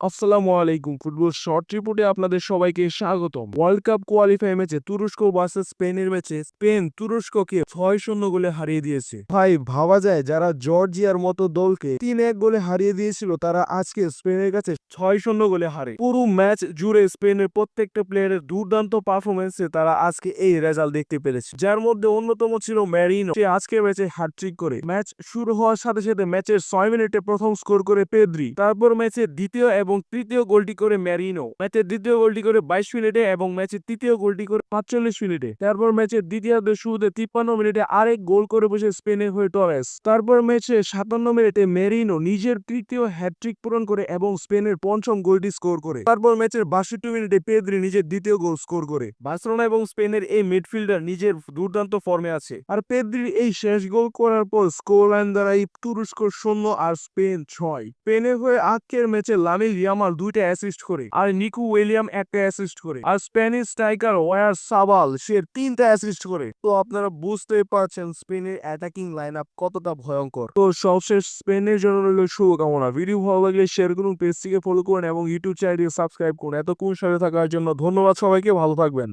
আসসালামু আলাইকুম। Football short রিপোর্টে আপনাদের সবাইকে স্বাগতম। ওয়ার্ল্ড কাপ কোয়ালিফাই ম্যাচে তুরস্ক ভার্সেস স্পেনের ম্যাচে স্পেন তুরস্ককে ছয় শূন্য গোলে হারিয়ে দিয়েছে। ভাই, ভাবা যায় যারা জর্জিয়ার মতো দলকে তিন এক গোলে হারিয়ে দিয়েছিল, তারা আজকে স্পেনের কাছে ছয় শূন্য গোলে হারে। পুরো ম্যাচ জুড়ে স্পেনের প্রত্যেকটা প্লেয়ারের দুর্দান্ত পারফরমেন্সে তারা আজকে এই রেজাল্ট দেখতে পেরেছে। যার মধ্যে অন্যতম ছিল ম্যারিনো সে আজকে ম্যাচে হ্যাটট্রিক করে। ম্যাচ শুরু হওয়ার সাথে সাথে ম্যাচের ছয় মিনিটে প্রথম স্কোর করে পেদ্রি তারপর ম্যাচের দ্বিতীয় এবং তৃতীয় গোলটি করে ম্যারিনো। ম্যাচের দ্বিতীয় গোলটি করে বাইশ মিনিটে এবং ম্যাচের তৃতীয় গোলটি করে পাঁচচল্লিশ মিনিটে। তারপর ম্যাচের দ্বিতীয়ার্ধের শুরুতে তিপ্পান্ন মিনিটে আরেক গোল করে বসে স্পেনের হয়ে টরেস তারপর ম্যাচে সাতান্ন মিনিটে মেরিনো নিজের তৃতীয় হ্যাটট্রিক পূরণ করে এবং স্পেনের পঞ্চম গোলটি স্কোর করে। তারপর ম্যাচের বাষট্টি মিনিটে পেদ্রি নিজের দ্বিতীয় গোল স্কোর করে। বার্সেলোনা এবং স্পেনের এই মিডফিল্ডার নিজের দুর্দান্ত ফর্মে আছে। আর পেদ্রির এই শেষ গোল করার পর স্কোর লাইন দ্বারাই তুরস্ক শূন্য আর স্পেন ছয়। স্পেনের হয়ে আজকের ম্যাচে লামিল ইয়ামাল দুইটা অ্যাসিস্ট করে, আর নিকু উইলিয়াম একটা অ্যাসিস্ট করে, আর স্প্যানিশ স্ট্রাইকার ওয়ার সাবাল, সে তিনটা অ্যাসিস্ট করে। তো আপনারা বুঝতে পারছেন স্পেনের অ্যাটাকিং লাইন আপ কতটা ভয়ঙ্কর। তো সবশেষ স্পেনের জন্য রইল শুভকামনা। ভিডিও ভালো লাগলে শেয়ার করুন পেজটিকে ফলো করুন এবং ইউটিউব চ্যানেলটিকে সাবস্ক্রাইব করুন। এতক্ষণ সাথে থাকার জন্য ধন্যবাদ সবাইকে, ভালো থাকবেন।